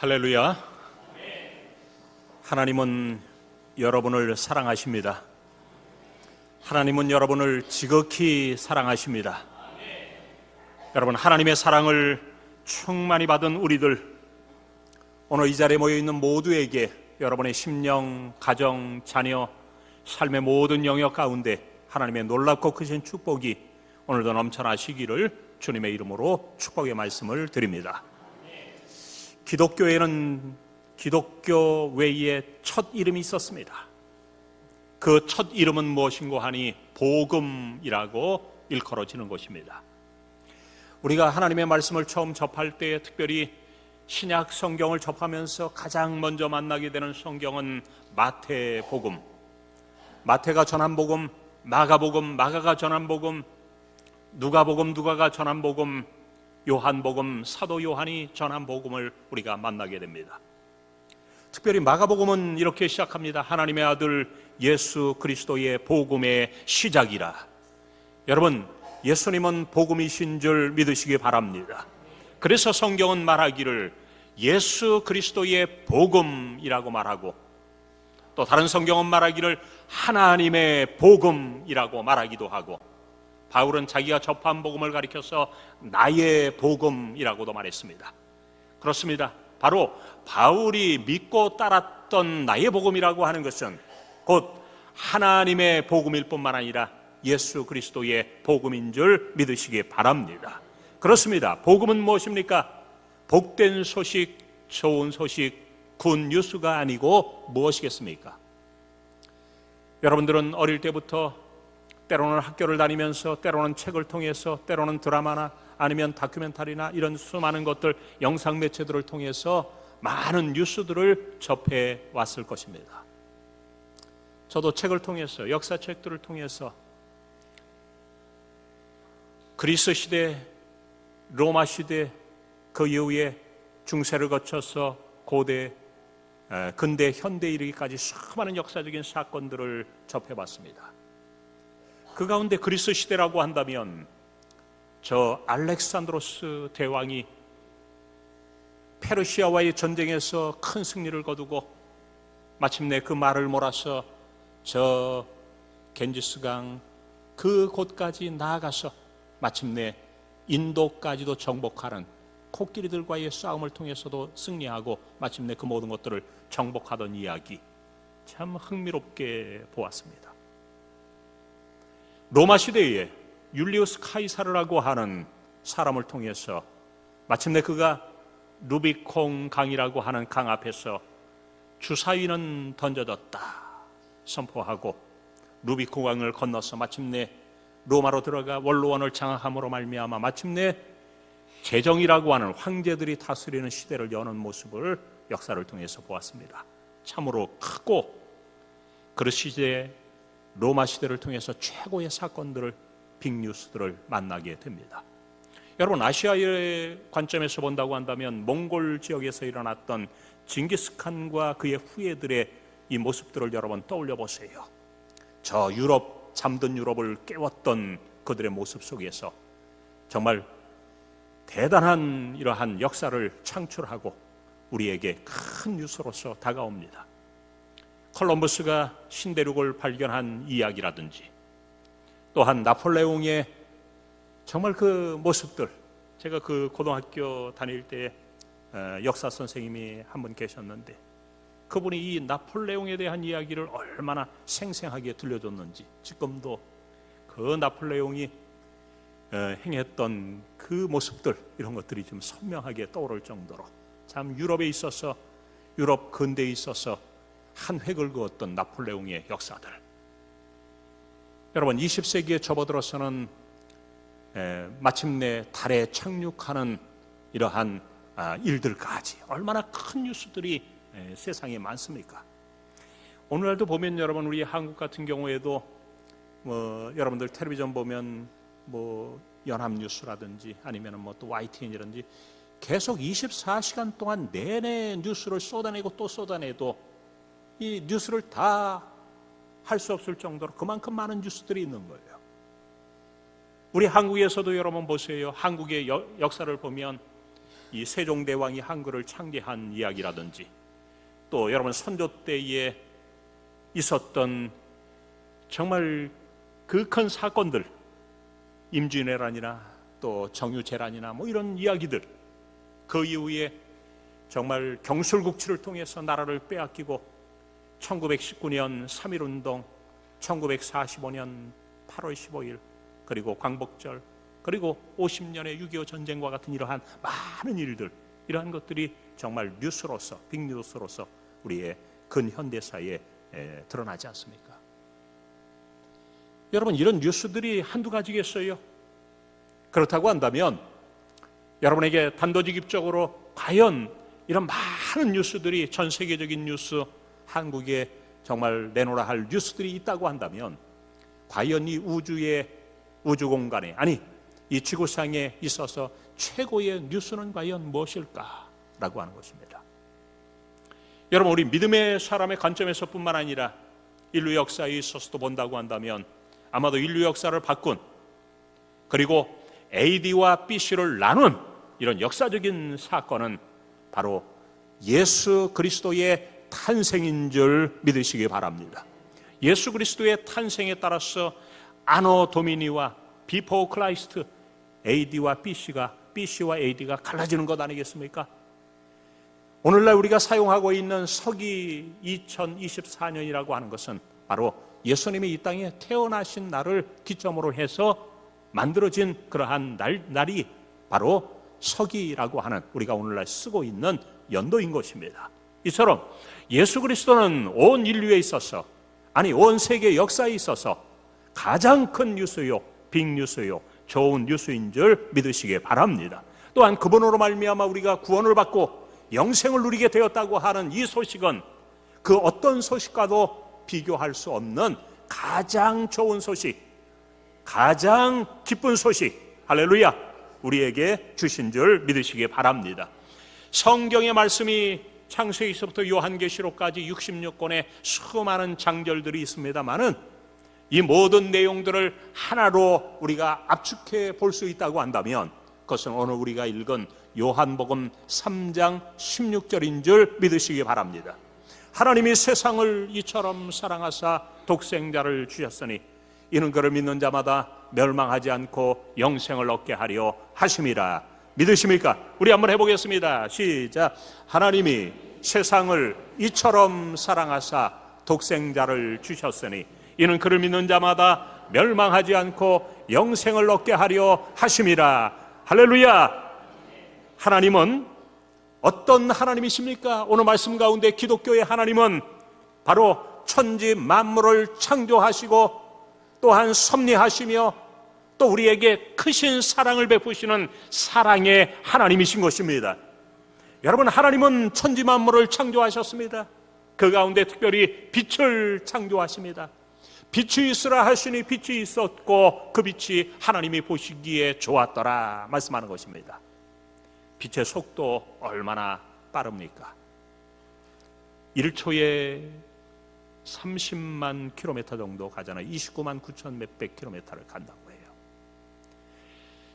할렐루야. 하나님은 여러분을 사랑하십니다. 하나님은 여러분을 지극히 사랑하십니다. 여러분, 하나님의 사랑을 충만히 받은 우리들, 오늘 이 자리에 모여 있는 모두에게 여러분의 심령, 가정, 자녀, 삶의 모든 영역 가운데 하나님의 놀랍고 크신 축복이 오늘도 넘쳐나시기를 주님의 이름으로 축복의 말씀을 드립니다. 기독교에는 기독교 외에 첫 이름이 있었습니다. 그 첫 이름은 무엇인고 하니 복음이라고 일컬어지는 것입니다. 우리가 하나님의 말씀을 처음 접할 때 특별히 신약 성경을 접하면서 가장 먼저 만나게 되는 성경은 마태복음. 마태가 전한 복음, 마가복음, 마가가 전한 복음, 누가복음, 누가가 전한 복음, 요한복음, 사도 요한이 전한 복음을 우리가 만나게 됩니다. 특별히 마가복음은 이렇게 시작합니다. 하나님의 아들 예수 그리스도의 복음의 시작이라. 여러분, 예수님은 복음이신 줄 믿으시기 바랍니다. 그래서 성경은 말하기를 예수 그리스도의 복음이라고 말하고 또 다른 성경은 말하기를 하나님의 복음이라고 말하기도 하고 바울은 자기가 접한 복음을 가리켜서 나의 복음이라고도 말했습니다. 그렇습니다. 바로 바울이 믿고 따랐던 나의 복음이라고 하는 것은 곧 하나님의 복음일 뿐만 아니라 예수 그리스도의 복음인 줄 믿으시기 바랍니다. 그렇습니다. 복음은 무엇입니까? 복된 소식, 좋은 소식, 군 뉴스가 아니고 무엇이겠습니까? 여러분들은 어릴 때부터 때로는 학교를 다니면서 때로는 책을 통해서 때로는 드라마나 아니면 다큐멘터리나 이런 수많은 것들 영상 매체들을 통해서 많은 뉴스들을 접해 왔을 것입니다. 저도 책을 통해서 역사책들을 통해서 그리스 시대, 로마 시대 그 이후에 중세를 거쳐서 고대, 근대, 현대 이르기까지 수많은 역사적인 사건들을 접해봤습니다. 그 가운데 그리스 시대라고 한다면 저 알렉산드로스 대왕이 페르시아와의 전쟁에서 큰 승리를 거두고 마침내 그 말을 몰아서 저 겐지스강 그 곳까지 나아가서 마침내 인도까지도 정복하는 코끼리들과의 싸움을 통해서도 승리하고 마침내 그 모든 것들을 정복하던 이야기 참 흥미롭게 보았습니다. 로마 시대에 율리우스 카이사르라고 하는 사람을 통해서 마침내 그가 루비콩 강이라고 하는 강 앞에서 주사위는 던져졌다 선포하고 루비콩 강을 건너서 마침내 로마로 들어가 원로원을 장악함으로 말미암아 마침내 제정이라고 하는 황제들이 다스리는 시대를 여는 모습을 역사를 통해서 보았습니다. 참으로 크고 그 시대에 로마 시대를 통해서 최고의 사건들을 빅뉴스들을 만나게 됩니다. 여러분 아시아의 관점에서 본다고 한다면 몽골 지역에서 일어났던 징기스칸과 그의 후예들의 이 모습들을 여러분 떠올려 보세요. 저 유럽 잠든 유럽을 깨웠던 그들의 모습 속에서 정말 대단한 이러한 역사를 창출하고 우리에게 큰 뉴스로서 다가옵니다. 컬럼버스가 신대륙을 발견한 이야기라든지 또한 나폴레옹의 정말 그 모습들 제가 그 고등학교 다닐 때 어, 역사 선생님이 한 분 계셨는데 그분이 이 나폴레옹에 대한 이야기를 얼마나 생생하게 들려줬는지 지금도 그 나폴레옹이 어, 행했던 그 모습들 이런 것들이 좀 선명하게 떠오를 정도로 참 유럽에 있어서 유럽 근대에 있어서 한 획을 그었던 나폴레옹의 역사들. 여러분 20세기에 접어들어서는 에, 마침내 달에 착륙하는 이러한 아, 일들까지 얼마나 큰 뉴스들이 에, 세상에 많습니까? 오늘날도 보면 여러분 우리 한국 같은 경우에도 뭐 여러분들 텔레비전 보면 뭐 연합뉴스라든지 아니면 뭐 또 YTN이라든지 계속 24시간 동안 내내 뉴스를 쏟아내고 또 쏟아내도 이 뉴스를 다 할 수 없을 정도로 그만큼 많은 뉴스들이 있는 거예요. 우리 한국에서도 여러분 보세요. 한국의 여, 역사를 보면 이 세종대왕이 한글을 창제한 이야기라든지 또 여러분 선조 때에 있었던 정말 그 큰 사건들 임진왜란이나 또 정유재란이나 뭐 이런 이야기들 그 이후에 정말 경술국치를 통해서 나라를 빼앗기고 1919년 3.1운동 1945년 8월 15일 그리고 광복절 그리고 50년의 6.25 전쟁과 같은 이러한 많은 일들 이러한 것들이 정말 뉴스로서 빅뉴스로서 우리의 근현대사에 에, 드러나지 않습니까? 여러분 이런 뉴스들이 한두 가지겠어요? 그렇다고 한다면 여러분에게 단도직입적으로 과연 이런 많은 뉴스들이 전 세계적인 뉴스 한국에 정말 내놓으라 할 뉴스들이 있다고 한다면 과연 이 우주의 우주 공간에 아니 이 지구상에 있어서 최고의 뉴스는 과연 무엇일까라고 하는 것입니다. 여러분 우리 믿음의 사람의 관점에서뿐만 아니라 인류 역사에 있어서도 본다고 한다면 아마도 인류 역사를 바꾼 그리고 AD와 BC를 나눈 이런 역사적인 사건은 바로 예수 그리스도의 탄생인 줄 믿으시기 바랍니다. 예수 그리스도의 탄생에 따라서 아노 도미니와 비포 클라이스트 AD와 BC가 BC와 AD가 갈라지는 것 아니겠습니까? 오늘날 우리가 사용하고 있는 서기 2024년이라고 하는 것은 바로 예수님이 이 땅에 태어나신 날을 기점으로 해서 만들어진 그러한 날, 날이 바로 서기라고 하는 우리가 오늘날 쓰고 있는 연도인 것입니다. 이처럼 예수 그리스도는 온 인류에 있어서 아니 온 세계 역사에 있어서 가장 큰 뉴스요, 빅뉴스요, 좋은 뉴스인 줄 믿으시기 바랍니다. 또한 그분으로 말미암아 우리가 구원을 받고 영생을 누리게 되었다고 하는 이 소식은 그 어떤 소식과도 비교할 수 없는 가장 좋은 소식, 가장 기쁜 소식, 할렐루야, 우리에게 주신 줄 믿으시기 바랍니다. 성경의 말씀이 창세기서부터 요한계시록까지 66권의 수많은 장절들이 있습니다만은 이 모든 내용들을 하나로 우리가 압축해 볼 수 있다고 한다면 그것은 오늘 우리가 읽은 요한복음 3장 16절인 줄 믿으시기 바랍니다. 하나님이 세상을 이처럼 사랑하사 독생자를 주셨으니 이는 그를 믿는 자마다 멸망하지 않고 영생을 얻게 하려 하심이라. 믿으십니까? 우리 한번 해보겠습니다. 시작. 하나님이 세상을 이처럼 사랑하사 독생자를 주셨으니 이는 그를 믿는 자마다 멸망하지 않고 영생을 얻게 하려 하심이라. 할렐루야. 하나님은 어떤 하나님이십니까? 오늘 말씀 가운데 기독교의 하나님은 바로 천지 만물을 창조하시고 또한 섭리하시며 또 우리에게 크신 사랑을 베푸시는 사랑의 하나님이신 것입니다. 여러분 하나님은 천지 만물을 창조하셨습니다. 그 가운데 특별히 빛을 창조하십니다. 빛이 있으라 하시니 빛이 있었고 그 빛이 하나님이 보시기에 좋았더라 말씀하는 것입니다. 빛의 속도 얼마나 빠릅니까? 1초에 30만 킬로미터 정도 가잖아요. 29만 9천 몇백 킬로미터를 해요.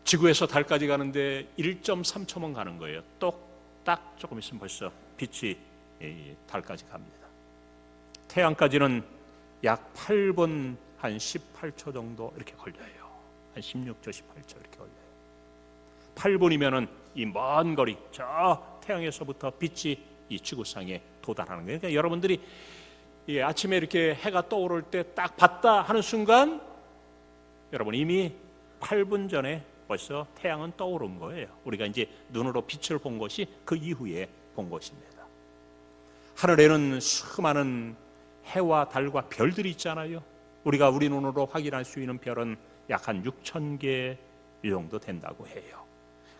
지구에서 달까지 가는데 1.3초만 가는 거예요. 똑딱 조금 있으면 벌써 빛이 달까지 갑니다. 태양까지는 약 8분 한 18초 정도 이렇게 걸려요. 한 16초, 18초 이렇게 걸려요. 8분이면은 이 먼 거리 저 태양에서부터 빛이 이 지구상에 도달하는 거예요. 그러니까 여러분들이 예, 아침에 이렇게 해가 떠오를 때 딱 봤다 하는 순간 여러분 이미 8분 전에 벌써 태양은 떠오른 거예요. 우리가 이제 눈으로 빛을 본 것이 그 이후에 본 것입니다. 하늘에는 수많은 해와 달과 별들이 있잖아요. 우리가 우리 눈으로 확인할 수 있는 별은 약 한 6천 개 정도 된다고 해요.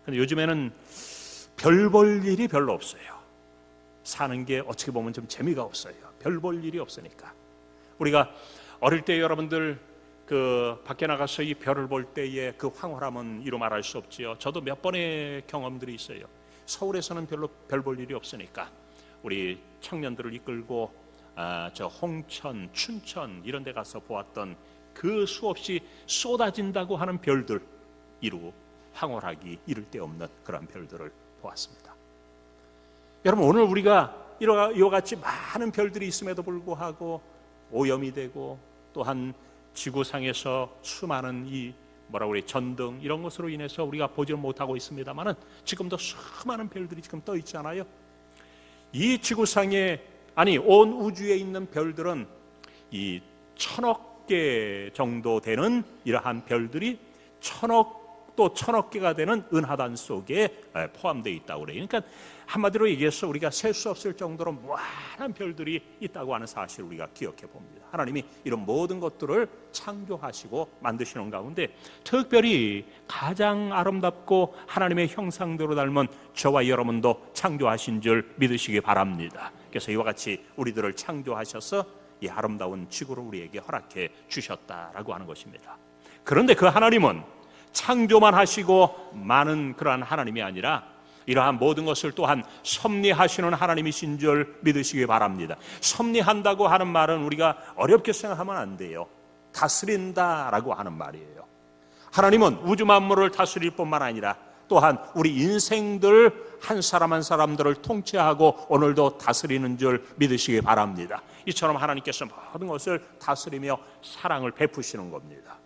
근데 요즘에는 별 볼 일이 별로 없어요. 사는 게 어떻게 보면 좀 재미가 없어요. 별 볼 일이 없으니까. 우리가 어릴 때 여러분들 그 밖에 나가서 이 별을 볼 때의 그 황홀함은 이루 말할 수 없지요. 저도 몇 번의 경험들이 있어요. 서울에서는 별로 별 볼 일이 없으니까 우리 청년들을 이끌고 아, 저 홍천, 춘천 이런 데 가서 보았던 그 수없이 쏟아진다고 하는 별들 이루 황홀하기 이를 데 없는 그런 별들을 보았습니다. 여러분 오늘 우리가 이와 같이 많은 별들이 있음에도 불구하고 오염이 되고 또한 지구상에서 수많은 이 뭐라 그래 전등 이런 것으로 인해서 우리가 보지를 못하고 있습니다만은 지금도 수많은 별들이 지금 떠 있잖아요. 이 지구상에 아니 온 우주에 있는 별들은 이 천억 개 정도 되는 이러한 별들이 천억 또 천억 개가 되는 은하단 속에 포함되어 있다고 그래요. 그러니까 한마디로 얘기해서 우리가 셀 수 없을 정도로 무한한 별들이 있다고 하는 사실을 우리가 기억해 봅니다. 하나님이 이런 모든 것들을 창조하시고 만드시는 가운데 특별히 가장 아름답고 하나님의 형상대로 닮은 저와 여러분도 창조하신 줄 믿으시기 바랍니다. 그래서 이와 같이 우리들을 창조하셔서 이 아름다운 지구를 우리에게 허락해 주셨다라고 하는 것입니다. 그런데 그 하나님은 창조만 하시고 많은 그러한 하나님이 아니라 이러한 모든 것을 또한 섭리하시는 하나님이신 줄 믿으시기 바랍니다. 섭리한다고 하는 말은 우리가 어렵게 생각하면 안 돼요. 다스린다라고 하는 말이에요. 하나님은 우주 만물을 다스릴 뿐만 아니라 또한 우리 인생들 한 사람 한 사람들을 통치하고 오늘도 다스리는 줄 믿으시기 바랍니다. 이처럼 하나님께서 모든 것을 다스리며 사랑을 베푸시는 겁니다.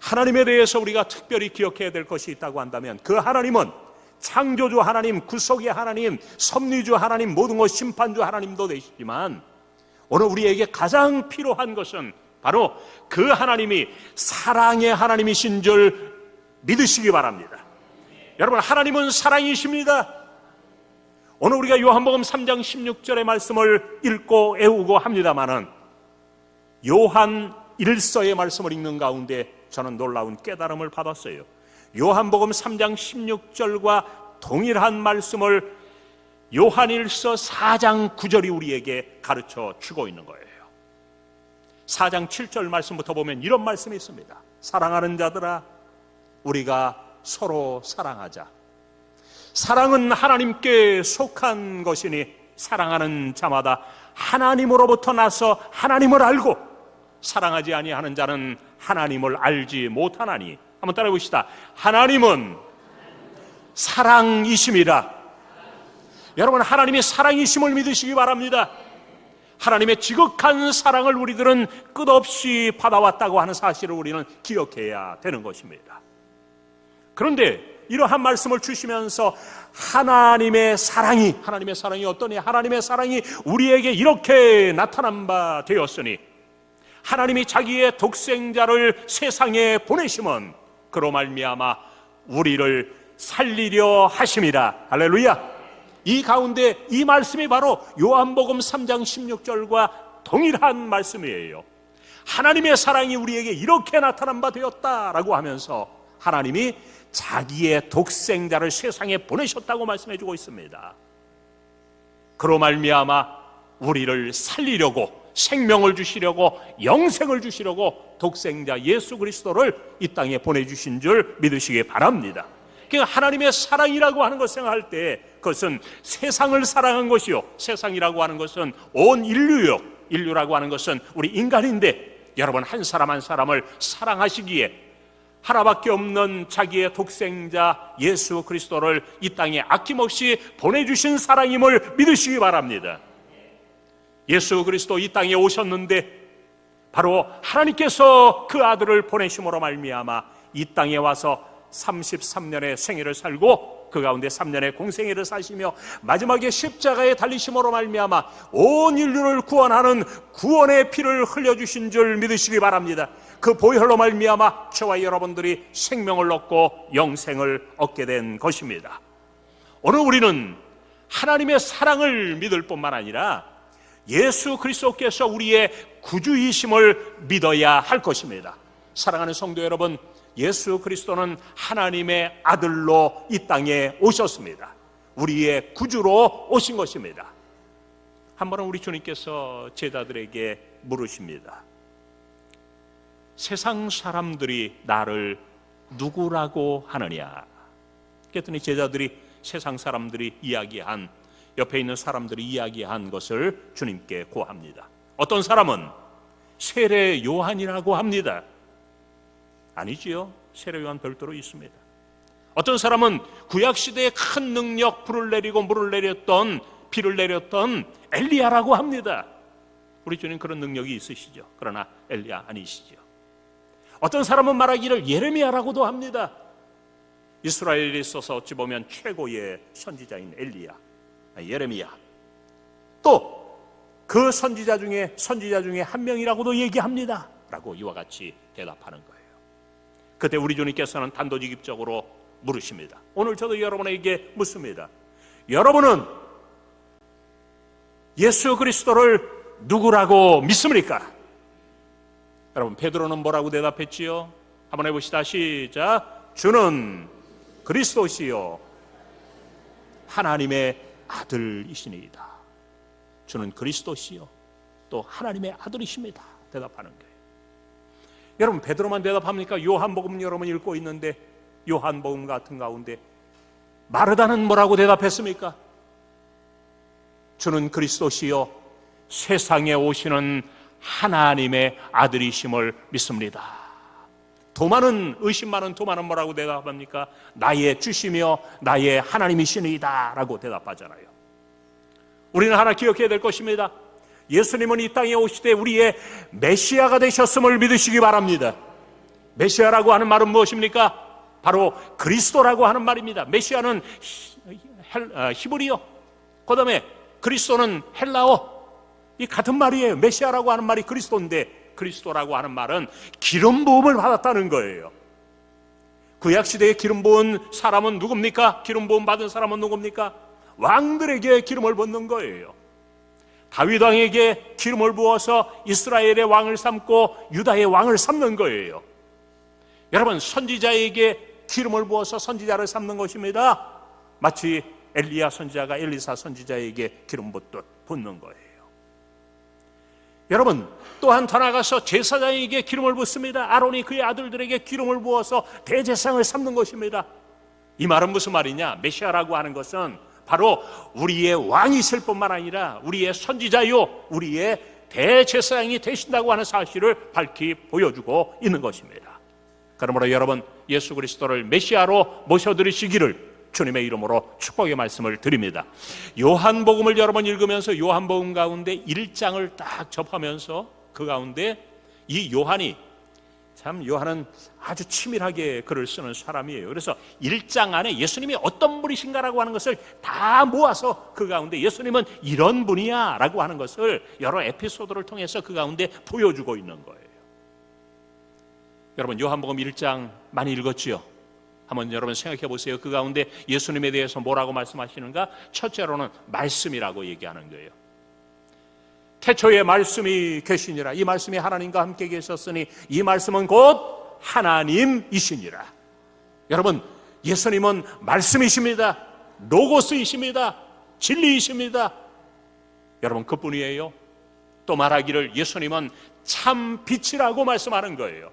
하나님에 대해서 우리가 특별히 기억해야 될 것이 있다고 한다면 그 하나님은 창조주 하나님, 구속의 하나님, 섭리주 하나님, 모든 것 심판주 하나님도 되시지만 오늘 우리에게 가장 필요한 것은 바로 그 하나님이 사랑의 하나님이신 줄 믿으시기 바랍니다. 여러분, 하나님은 사랑이십니다. 오늘 우리가 요한복음 3장 16절의 말씀을 읽고 애우고 합니다마는 요한 1서의 말씀을 읽는 가운데 저는 놀라운 깨달음을 받았어요. 요한복음 3장 16절과 동일한 말씀을 요한일서 4장 9절이 우리에게 가르쳐 주고 있는 거예요. 4장 7절 말씀부터 보면 이런 말씀이 있습니다. 사랑하는 자들아, 우리가 서로 사랑하자. 사랑은 하나님께 속한 것이니 사랑하는 자마다 하나님으로부터 나서 하나님을 알고 사랑하지 아니하는 자는 하나님을 알지 못하나니 한번 따라해 봅시다. 하나님은 사랑이심이라. 여러분 하나님의 사랑이심을 믿으시기 바랍니다. 하나님의 지극한 사랑을 우리들은 끝없이 받아왔다고 하는 사실을 우리는 기억해야 되는 것입니다. 그런데 이러한 말씀을 주시면서 하나님의 사랑이 하나님의 사랑이 어떠니 하나님의 사랑이 우리에게 이렇게 나타난 바 되었으니 하나님이 자기의 독생자를 세상에 보내심은 그로 말미암아 우리를 살리려 하심이라 할렐루야. 이 가운데 이 말씀이 바로 요한복음 3장 16절과 동일한 말씀이에요. 하나님의 사랑이 우리에게 이렇게 나타난 바 되었다라고 하면서 하나님이 자기의 독생자를 세상에 보내셨다고 말씀해 주고 있습니다. 그로 말미암아 우리를 살리려고 생명을 주시려고 영생을 주시려고 독생자 예수 그리스도를 이 땅에 보내주신 줄 믿으시기 바랍니다. 그 하나님의 사랑이라고 하는 것 생각할 때 그것은 세상을 사랑한 것이요. 세상이라고 하는 것은 온 인류요. 인류라고 하는 것은 우리 인간인데 여러분 한 사람 한 사람을 사랑하시기에 하나밖에 없는 자기의 독생자 예수 그리스도를 이 땅에 아낌없이 보내주신 사랑임을 믿으시기 바랍니다. 예수 그리스도 이 땅에 오셨는데 바로 하나님께서 그 아들을 보내심으로 말미암아 이 땅에 와서 33년의 생애를 살고 그 가운데 3년의 공생애를 사시며 마지막에 십자가에 달리심으로 말미암아 온 인류를 구원하는 구원의 피를 흘려 주신 줄 믿으시기 바랍니다. 그 보혈로 말미암아 저와 여러분들이 생명을 얻고 영생을 얻게 된 것입니다. 오늘 우리는 하나님의 사랑을 믿을 뿐만 아니라 예수 그리스도께서 우리의 구주이심을 믿어야 할 것입니다. 사랑하는 성도 여러분, 예수 그리스도는 하나님의 아들로 이 땅에 오셨습니다. 우리의 구주로 오신 것입니다. 한 번은 우리 주님께서 제자들에게 물으십니다. 세상 사람들이 나를 누구라고 하느냐? 그랬더니 제자들이 세상 사람들이 이야기한 옆에 있는 사람들이 이야기한 것을 주님께 고합니다. 어떤 사람은 세례 요한이라고 합니다. 아니지요. 세례 요한 별도로 있습니다. 어떤 사람은 구약 시대에 큰 능력 불을 내리고 물을 내렸던 비를 내렸던 엘리야라고 합니다. 우리 주님 그런 능력이 있으시죠. 그러나 엘리야 아니시죠. 어떤 사람은 말하기를 예레미야라고도 합니다. 이스라엘에 있어서 어찌 보면 최고의 선지자인 엘리야, 아, 예레미야. 또 그 선지자 중에 선지자 중에 한 명이라고도 얘기합니다. 라고 이와 같이 대답하는 거예요. 그때 우리 주님께서는 단도직입적으로 물으십니다. 오늘 저도 여러분에게 묻습니다. 여러분은 예수 그리스도를 누구라고 믿습니까? 여러분 베드로는 뭐라고 대답했지요? 한번 해봅시다. 시작. 주는 그리스도시요 하나님의 아들이시니이다. 주는 그리스도시요 또 하나님의 아들이십니다. 대답하는 거예요. 여러분 베드로만 대답합니까? 요한복음 여러분 읽고 있는데 요한복음 같은 가운데 마르다는 뭐라고 대답했습니까? 주는 그리스도시요 세상에 오시는 하나님의 아들이심을 믿습니다. 도마는 의심 많은 도마는 뭐라고 대답합니까? 나의 주시며 나의 하나님이시니이다라고 대답하잖아요. 우리는 하나 기억해야 될 것입니다. 예수님은 이 땅에 오실 때 우리의 메시아가 되셨음을 믿으시기 바랍니다. 메시아라고 하는 말은 무엇입니까? 바로 그리스도라고 하는 말입니다. 메시아는 히브리어, 그 다음에 그리스도는 헬라어. 이 같은 말이에요. 메시아라고 하는 말이 그리스도인데 그리스도라고 하는 말은 기름 부음을 받았다는 거예요. 구약 시대에 기름 부은 사람은 누굽니까? 기름 부음 받은 사람은 누굽니까? 왕들에게 기름을 붓는 거예요. 다윗 왕에게 기름을 부어서 이스라엘의 왕을 삼고 유다의 왕을 삼는 거예요. 여러분 선지자에게 기름을 부어서 선지자를 삼는 것입니다. 마치 엘리야 선지자가 엘리사 선지자에게 기름 붓듯 붓는 거예요. 여러분 또한 더 나가서 제사장에게 기름을 붓습니다. 아론이 그의 아들들에게 기름을 부어서 대제사장을 삼는 것입니다. 이 말은 무슨 말이냐? 메시아라고 하는 것은 바로 우리의 왕이실 뿐만 아니라 우리의 선지자요, 우리의 대제사장이 되신다고 하는 사실을 밝히 보여주고 있는 것입니다. 그러므로 여러분 예수 그리스도를 메시아로 모셔드리시기를 주님의 이름으로 축복의 말씀을 드립니다. 요한복음을 여러 번 읽으면서 요한복음 가운데 1장을 딱 접하면서 그 가운데 이 요한이 참 요한은 아주 치밀하게 글을 쓰는 사람이에요. 그래서 1장 안에 예수님이 어떤 분이신가라고 하는 것을 다 모아서 그 가운데 예수님은 이런 분이야 라고 하는 것을 여러 에피소드를 통해서 그 가운데 보여주고 있는 거예요. 여러분 요한복음 1장 많이 읽었지요? 한번 여러분 생각해 보세요. 그 가운데 예수님에 대해서 뭐라고 말씀하시는가? 첫째로는 말씀이라고 얘기하는 거예요. 태초에 말씀이 계시니라. 이 말씀이 하나님과 함께 계셨으니 이 말씀은 곧 하나님이시니라. 여러분, 예수님은 말씀이십니다. 로고스이십니다. 진리이십니다. 여러분, 그뿐이에요. 또 말하기를 예수님은 참 빛이라고 말씀하는 거예요.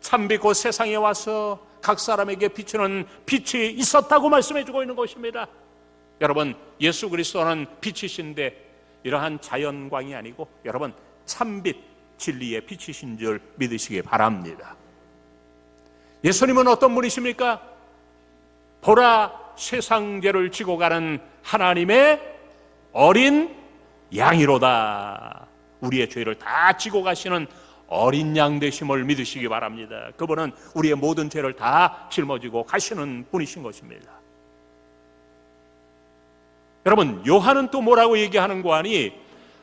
참빛 곧 세상에 와서 각 사람에게 비추는 빛이 있었다고 말씀해 주고 있는 것입니다. 여러분, 예수 그리스도는 빛이신데 이러한 자연광이 아니고 여러분 참빛 진리의 빛이신 줄 믿으시기 바랍니다. 예수님은 어떤 분이십니까? 보라 세상 죄를 지고 가는 하나님의 어린 양이로다. 우리의 죄를 다 지고 가시는 어린 양 되심을 믿으시기 바랍니다. 그분은 우리의 모든 죄를 다 짊어지고 가시는 분이신 것입니다. 여러분, 요한은 또 뭐라고 얘기하는 거 아니?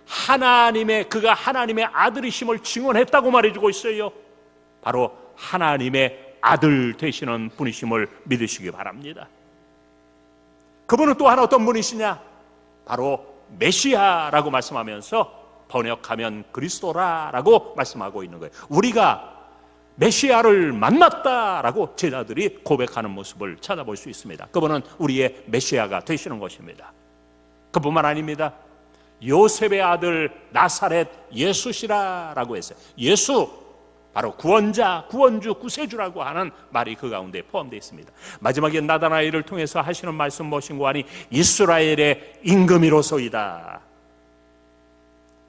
하나님의, 그가 하나님의 아들이심을 증언했다고 말해주고 있어요. 바로 하나님의 아들 되시는 분이심을 믿으시기 바랍니다. 그분은 또 하나 어떤 분이시냐? 바로 메시아라고 말씀하면서 번역하면 그리스도라라고 말씀하고 있는 거예요. 우리가 메시아를 만났다라고 제자들이 고백하는 모습을 찾아볼 수 있습니다. 그분은 우리의 메시아가 되시는 것입니다. 그뿐만 아닙니다. 요셉의 아들 나사렛 예수시라라고 했어요. 예수 바로 구원자, 구원주, 구세주라고 하는 말이 그 가운데 포함되어 있습니다. 마지막에 나다나이를 통해서 하시는 말씀 무엇인고 하니 이스라엘의 임금이로소이다.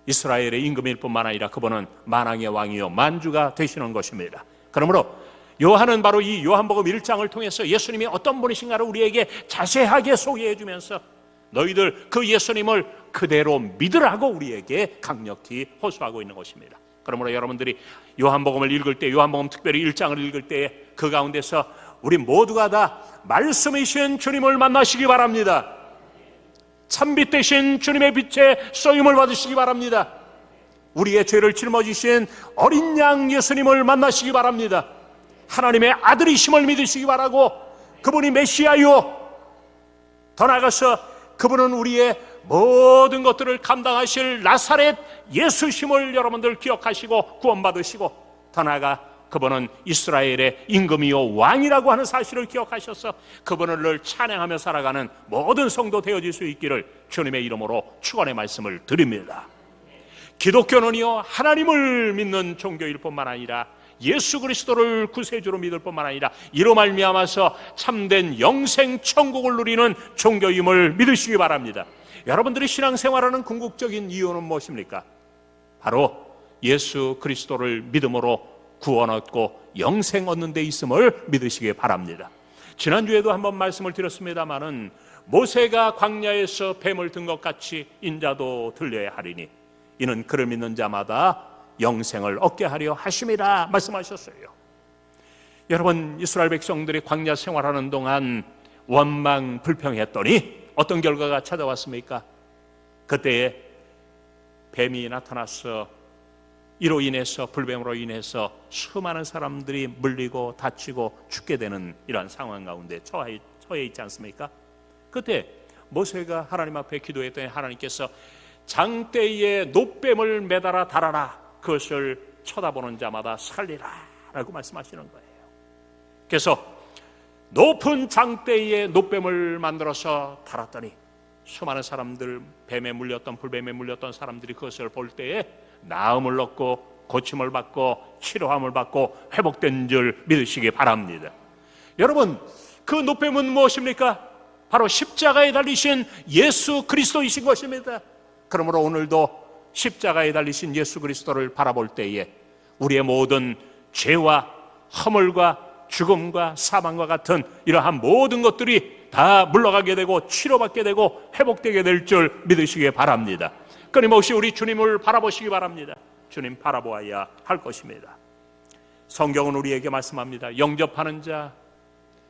이스라엘의 임금일 뿐만 아니라 그분은 만왕의 왕이요 만주가 되시는 것입니다. 그러므로 요한은 바로 이 요한복음 1장을 통해서 예수님이 어떤 분이신가를 우리에게 자세하게 소개해 주면서 너희들 그 예수님을 그대로 믿으라고 우리에게 강력히 호소하고 있는 것입니다. 그러므로 여러분들이 요한복음을 읽을 때 요한복음 특별히 1장을 읽을 때 그 가운데서 우리 모두가 다 말씀이신 주님을 만나시기 바랍니다. 참빛 대신 주님의 빛에 쏘임을 받으시기 바랍니다. 우리의 죄를 짊어지신 어린 양 예수님을 만나시기 바랍니다. 하나님의 아들이심을 믿으시기 바라고 그분이 메시아요. 더 나아가서 그분은 우리의 모든 것들을 감당하실 나사렛 예수심을 여러분들 기억하시고 구원받으시고 더 나아가 그분은 이스라엘의 임금이요 왕이라고 하는 사실을 기억하셔서 그분을 늘 찬양하며 살아가는 모든 성도 되어질 수 있기를 주님의 이름으로 축원의 말씀을 드립니다. 기독교는요 하나님을 믿는 종교일 뿐만 아니라 예수 그리스도를 구세주로 믿을 뿐만 아니라 이로 말미암아서 참된 영생 천국을 누리는 종교임을 믿으시기 바랍니다. 여러분들이 신앙생활하는 궁극적인 이유는 무엇입니까? 바로 예수 그리스도를 믿음으로 구원 얻고 영생 얻는 데 있음을 믿으시기 바랍니다. 지난주에도 한번 말씀을 드렸습니다마는 모세가 광야에서 뱀을 든 것 같이 인자도 들려야 하리니 이는 그를 믿는 자마다 영생을 얻게 하려 하심이라 말씀하셨어요. 여러분 이스라엘 백성들이 광야 생활하는 동안 원망 불평했더니 어떤 결과가 찾아왔습니까? 그때에 뱀이 나타나서 이로 인해서 불뱀으로 인해서 수많은 사람들이 물리고 다치고 죽게 되는 이러한 상황 가운데 처해, 처해 있지 않습니까? 그때 모세가 하나님 앞에 기도했더니 하나님께서 장대에 노뱀을 매달아 달아라 그것을 쳐다보는 자마다 살리라 라고 말씀하시는 거예요 그래서 높은 장대에 노뱀을 만들어서 달았더니 수많은 사람들 뱀에 물렸던 불뱀에 물렸던 사람들이 그것을 볼 때에 나음을 얻고 고침을 받고 치료함을 받고 회복된 줄 믿으시기 바랍니다. 여러분, 그 노뱀은 무엇입니까? 바로 십자가에 달리신 예수 그리스도이신 것입니다. 그러므로 오늘도 십자가에 달리신 예수 그리스도를 바라볼 때에 우리의 모든 죄와 허물과 죽음과 사망과 같은 이러한 모든 것들이 다 물러가게 되고 치료받게 되고 회복되게 될 줄 믿으시기 바랍니다. 끊임없이 우리 주님을 바라보시기 바랍니다. 주님 바라보아야 할 것입니다. 성경은 우리에게 말씀합니다. 영접하는 자,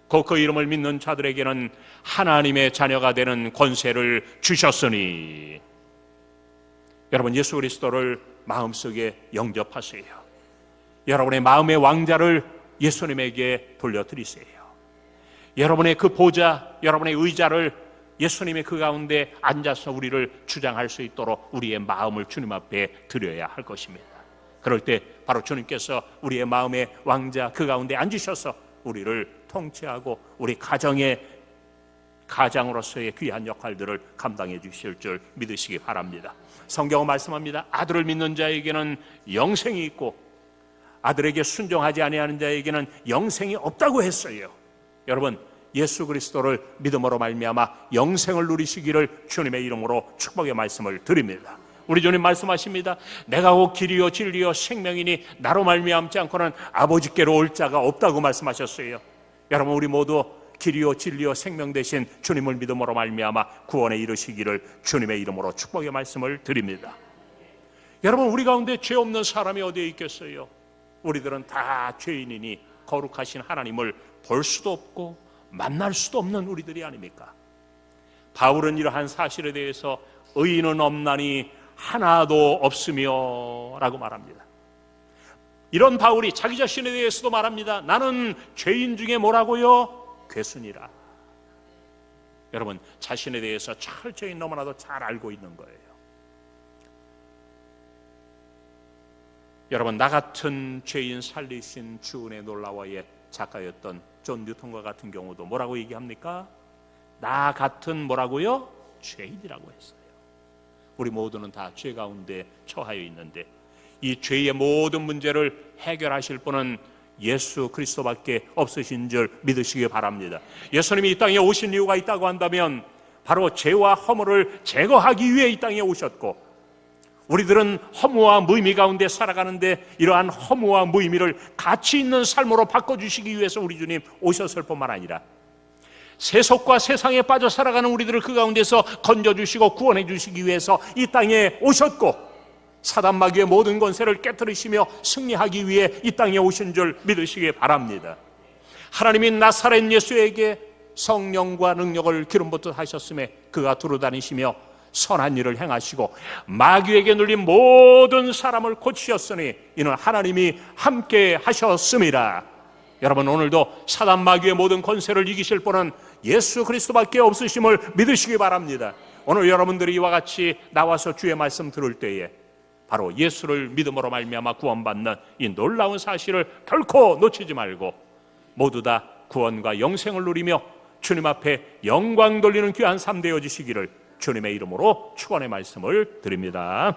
곧 그 이름을 믿는 자들에게는 하나님의 자녀가 되는 권세를 주셨으니 여러분 예수 그리스도를 마음속에 영접하세요. 여러분의 마음의 왕자를 예수님에게 돌려드리세요. 여러분의 그 보좌, 여러분의 의자를 예수님의 그 가운데 앉아서 우리를 주장할 수 있도록 우리의 마음을 주님 앞에 드려야 할 것입니다. 그럴 때 바로 주님께서 우리의 마음의 왕자 그 가운데 앉으셔서 우리를 통치하고 우리 가정의 가장으로서의 귀한 역할들을 감당해 주실 줄 믿으시기 바랍니다. 성경은 말씀합니다. 아들을 믿는 자에게는 영생이 있고 아들에게 순종하지 아니하는 자에게는 영생이 없다고 했어요. 여러분 예수 그리스도를 믿음으로 말미암아 영생을 누리시기를 주님의 이름으로 축복의 말씀을 드립니다. 우리 주님 말씀하십니다. 내가 곧 길이요 진리요 생명이니 나로 말미암지 않고는 아버지께로 올 자가 없다고 말씀하셨어요. 여러분 우리 모두 길이요 진리요 생명 대신 주님을 믿음으로 말미암아 구원에 이르시기를 주님의 이름으로 축복의 말씀을 드립니다. 여러분 우리 가운데 죄 없는 사람이 어디에 있겠어요? 우리들은 다 죄인이니 거룩하신 하나님을 볼 수도 없고 만날 수도 없는 우리들이 아닙니까? 바울은 이러한 사실에 대해서 의인은 없나니 하나도 없으며 라고 말합니다. 이런 바울이 자기 자신에 대해서도 말합니다. 나는 죄인 중에 뭐라고요? 괴순이라. 여러분, 자신에 대해서 철저히 너무나도 잘 알고 있는 거예요. 여러분, 나 같은 죄인 살리신 주은의 놀라워의 작가였던 존 뉴턴과 같은 경우도 뭐라고 얘기합니까? 나 같은 뭐라고요? 죄인이라고 했어요. 우리 모두는 다 죄 가운데 처하여 있는데 이 죄의 모든 문제를 해결하실 분은 예수 그리스도밖에 없으신 줄 믿으시기 바랍니다. 예수님이 이 땅에 오신 이유가 있다고 한다면 바로 죄와 허물을 제거하기 위해 이 땅에 오셨고 우리들은 허무와 무의미 가운데 살아가는데 이러한 허무와 무의미를 가치 있는 삶으로 바꿔주시기 위해서 우리 주님 오셨을 뿐만 아니라 세속과 세상에 빠져 살아가는 우리들을 그 가운데서 건져주시고 구원해 주시기 위해서 이 땅에 오셨고 사단 마귀의 모든 권세를 깨뜨리시며 승리하기 위해 이 땅에 오신 줄 믿으시기 바랍니다. 하나님이 나사렛 예수에게 성령과 능력을 기름 붓듯 하셨음에 그가 두루 다니시며 선한 일을 행하시고 마귀에게 눌린 모든 사람을 고치셨으니 이는 하나님이 함께 하셨습니다. 여러분 오늘도 사단 마귀의 모든 권세를 이기실 분은 예수 그리스도밖에 없으심을 믿으시기 바랍니다. 오늘 여러분들이 이와 같이 나와서 주의 말씀 들을 때에 바로 예수를 믿음으로 말미암아 구원받는 이 놀라운 사실을 결코 놓치지 말고 모두 다 구원과 영생을 누리며 주님 앞에 영광 돌리는 귀한 삶 되어지시기를 주님의 이름으로 축원의 말씀을 드립니다.